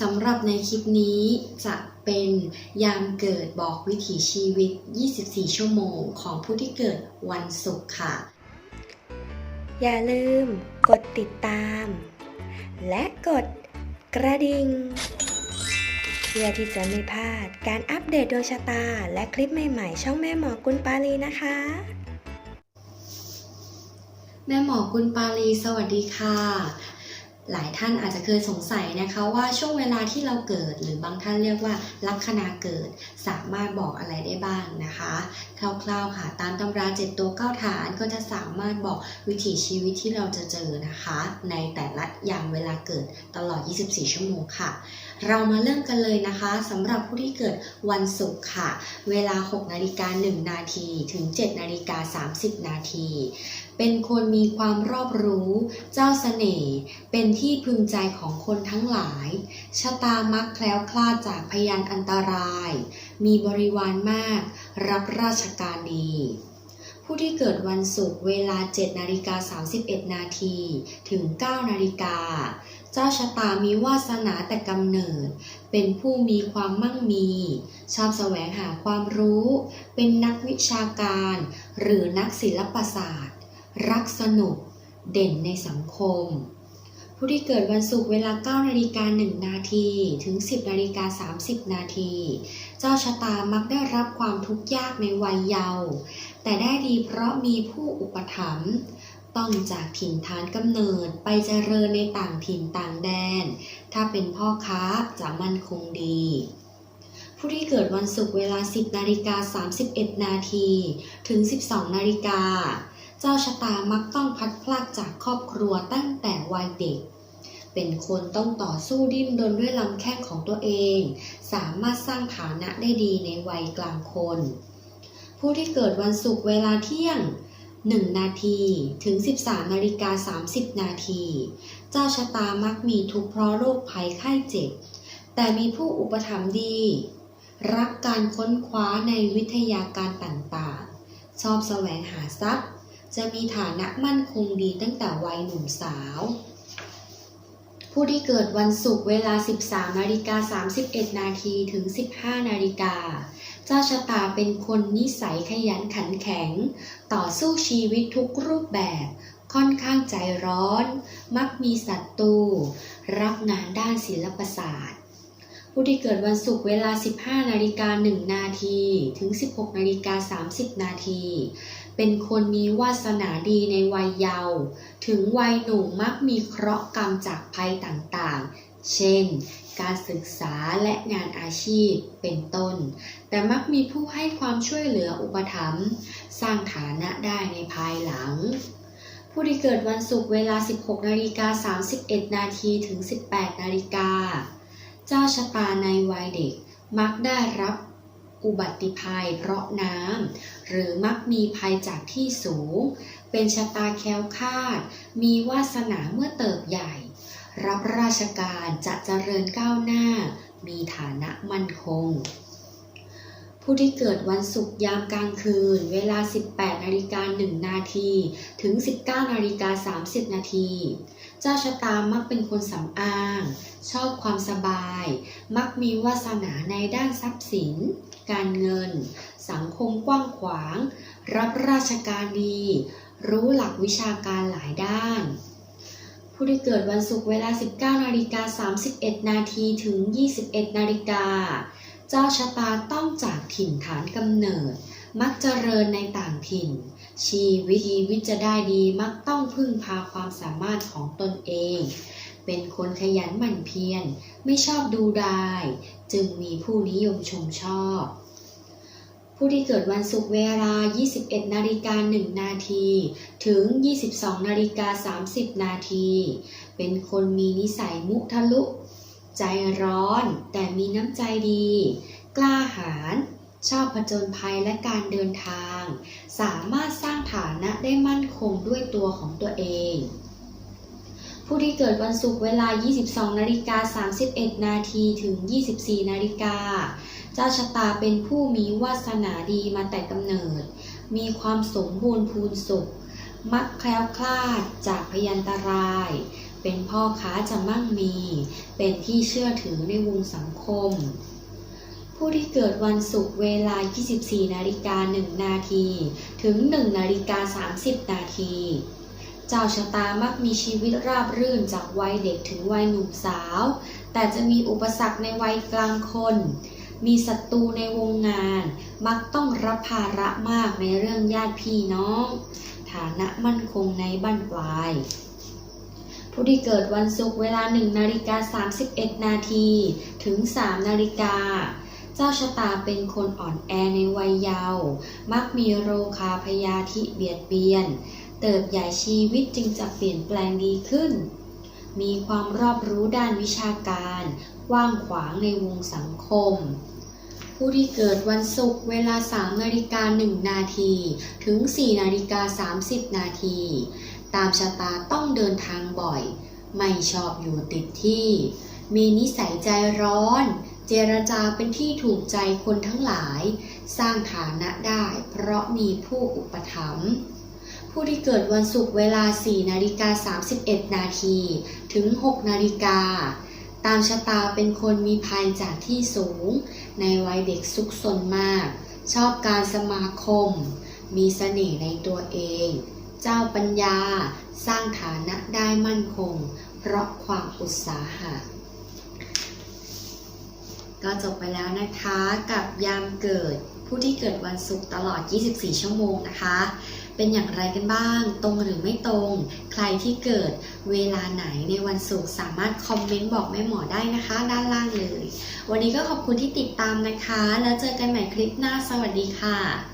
สำหรับในคลิปนี้จะเป็นยามเกิดบอกวิถีชีวิต 24 ชั่วโมงของผู้ที่เกิดวันศุกร์ค่ะ อย่าลืมกดติดตาม และกดกระดิ่งเพื่อที่จะไม่พลาดการอัปเดตดวงชะตา และคลิปใหม่ๆ ช่องแม่หมอกุลปาลีนะคะ แม่หมอกุลปาลีสวัสดีค่ะ หลายท่านอาจจะเคยสงสัยนะคะว่าช่วงเวลาที่เราเกิด หรือบางท่านเรียกว่าลัคนาเกิด สามารถบอกอะไรได้บ้างนะคะคร่าวๆค่ะตามตำราเจ็ดตัวเก้าฐานก็จะสามารถบอกวิถีชีวิตที่เราจะเจอนะคะ ในแต่ละยามเวลาเกิดตลอด 24 ชั่วโมงค่ะ เรามาเริ่มกันเลยนะคะสำหรับผู้ที่เกิดวันศุกร์ค่ะ เวลา 6 นาฬิกา 1 นาที ถึง 7 นาฬิกา 30 นาที เป็นคนมีความรอบรู้ เจ้าเสน่ห์ เป็นที่พึงใจของคนทั้งหลาย ชะตามักแคล้วคลาดจากพยานอันตราย มีบริวารมาก รับราชการดีผู้ที่เกิดวันศุกร์เวลา 7 นาฬิกา 31 นาที ถึง 9 นาฬิกา เจ้าชะตามีวาสนาแต่กำเนิด เป็นผู้มีความมั่งมี ชอบแสวงหาความรู้ เป็นนักวิชาการ หรือนักศิลปศาสตร์ รักสนุก เด่นในสังคม ผู้ที่เกิดวันศุกร์เวลา9นาฬิกา1นาทีถึง 10นาฬิกา30นาทีเจ้าชะตามักได้รับความทุกข์ยากในวัยเยาว์แต่ได้ดีเพราะมีผู้อุปถัมภ์ ต้องจากถิ่นฐานกำเนิดไปเจริญในต่างถิ่นต่างแดน ถ้าเป็นพ่อค้าจะมั่นคงดี ผู้ที่เกิดวันศุกร์เวลา 10นาฬิกา31 นาทีถึง 12นาฬิกา เจ้าชะตามักต้องพัดพลากจากครอบครัวตั้งแต่วัยเด็ก เป็นคนต้องต่อสู้ดิ้นรนด้วยลำแข้งของตัวเอง สามารถสร้างฐานะได้ดีในวัยกลางคน ผู้ที่เกิดวันศุกร์เวลาเที่ยง 1 นาทีถึง 13นาฬิกา30 นาที เจ้าชะตามักมีทุกข์เพราะโรคภัยไข้เจ็บ แต่มีผู้อุปถัมภ์ดี รักการค้นคว้าในวิทยาการต่างๆ ชอบแสวงหาทรัพย์ จะมีฐานะมั่นคงดีตั้งแต่วัยหนุ่มสาว ผู้ที่เกิดวันศุกร์เวลา 13นาฬิกา31 นาทีถึง 15นาฬิกา เจ้าชะตาเป็นคนนิสัยขยันขันแข็ง ต่อสู้ชีวิตทุกรูปแบบ ค่อนข้างใจร้อน มักมีศัตรู รับงานด้านศิลปศาสตร์ ผู้ที่เกิดวันศุกร์เวลา 15นาฬิกา1นาทีถึง 16นาฬิกา30นาทีเป็นคนมีวาสนาดีในวัยเยาว์ถึงวัยหนุ่มมักมีเคราะห์กรรมจากภัยต่างๆ เช่น การศึกษาและงานอาชีพเป็นต้น แต่มักมีผู้ให้ความช่วยเหลืออุปถัมภ์สร้างฐานะได้ในภายหลัง ผู้ที่เกิดวันศุกร์เวลา 16นาฬิกา31นาทีถึง 18นาฬิกาเจ้าชะตาในวัยเด็กมักได้รับอุบัติภัยเพราะน้ำ หรือมักมีภัยจากที่สูง เป็นชะตาแคล้วคลาด มีวาสนาเมื่อเติบใหญ่ รับราชการจะเจริญก้าวหน้า มีฐานะมั่นคง ผู้ที่เกิดวันศุกร์ยามกลางคืน เวลา 18นาฬิกา1นาทีถึง 19นาฬิกา30นาทีเจ้าชะตามักเป็นคนสำอาง ชอบความสบาย มักมีวาสนาในด้านทรัพย์สิน การเงิน สังคมกว้างขวาง รับราชการดี รู้หลักวิชาการหลายด้าน ผู้ที่เกิดวันศุกร์เวลา 19นาฬิกา31 นาทีถึง 21นาฬิกา เจ้าชะตาต้องจากถิ่นฐานกำเนิด มักเจริญในต่างถิ่น ชีวิตชีวิตจะได้ดีมักต้องพึ่งพาความสามารถของตนเอง เป็นคนขยันหมั่นเพียร ไม่ชอบดูดาย จึงมีผู้นิยมชมชอบ ผู้ที่เกิดวันศุกร์เวลา 21 นาฬิกา 1 นาที ถึง 22 นาฬิกา 30 นาที เป็นคนมีนิสัยมุทะลุ ใจร้อนแต่มีน้ำใจดี กล้าหาญ ชอบผจญภัยและการเดินทาง สามารถสร้างฐานะได้มั่นคงด้วยตัวของตัวเอง ผู้ที่เกิดวันศุกร์เวลา 22 นาฬิกา 31 นาทีถึง 24 นาฬิกา เจ้าชะตาเป็นผู้มีวาสนาดีมาแต่กำเนิด มีความสมบูรณ์พูนสุข มักแคล้วคลาดจากพยันตราย เป็นพ่อค้าจะมั่งมี เป็นที่เชื่อถือในวงสังคม ผู้ที่เกิดวันศุกร์เวลา 24 นาฬิกา 1 นาที ถึง 1 นาฬิกา 30 นาที เจ้าชะตามักมีชีวิตราบรื่นจากวัยเด็กถึงวัยหนุ่มสาว แต่จะมีอุปสรรคในวัยกลางคน มีศัตรูในวงงาน มักต้องรับภาระมากในเรื่องญาติพี่น้อง ฐานะมั่นคงในบั้นปลาย ผู้ที่เกิดวันศุกร์เวลา 1 นาฬิกา 31 นาทีถึง 3 นาฬิกาเจ้าชะตาเป็นคนอ่อนแอในวัยเยาว์ มักมีโรคาพยาธิเบียดเบียน เติบใหญ่ชีวิตจึงจะเปลี่ยนแปลงดีขึ้น มีความรอบรู้ด้านวิชาการกว้างขวางในวงสังคม ผู้ที่เกิดวันศุกร์เวลา 3 นาฬิกา 1 นาที ถึง 4 นาฬิกา 30 นาที ตามชะตาต้องเดินทางบ่อย ไม่ชอบอยู่ติดที่ มีนิสัยใจร้อน เจรจาเป็นที่ถูกใจคนทั้งหลาย สร้างฐานะได้เพราะมีผู้อุปถัมภ์ ผู้ที่เกิดวันศุกร์เวลา 4 นาฬิกา 31 นาทีถึง 6 นาฬิกา ตามชะตาเป็นคนมีภัยจากที่สูง ในวัยเด็กซุกซนมาก ชอบการสมาคม มีเสน่ห์ในตัวเอง เจ้าปัญญาสร้างฐานะได้มั่นคง เพราะความอุตสาหะก็จบไปแล้วนะคะกับยามเกิดผู้ที่เกิดวันศุกร์ตลอด 24 ชั่วโมงนะคะ เป็นอย่างไรกันบ้าง ตรงหรือไม่ตรง ใครที่เกิดเวลาไหนในวันศุกร์สามารถคอมเมนต์บอกแม่หมอได้นะคะ ด้านล่างเลย วันนี้ก็ขอบคุณที่ติดตามนะคะ แล้วเจอกันใหม่คลิปหน้าสวัสดีค่ะ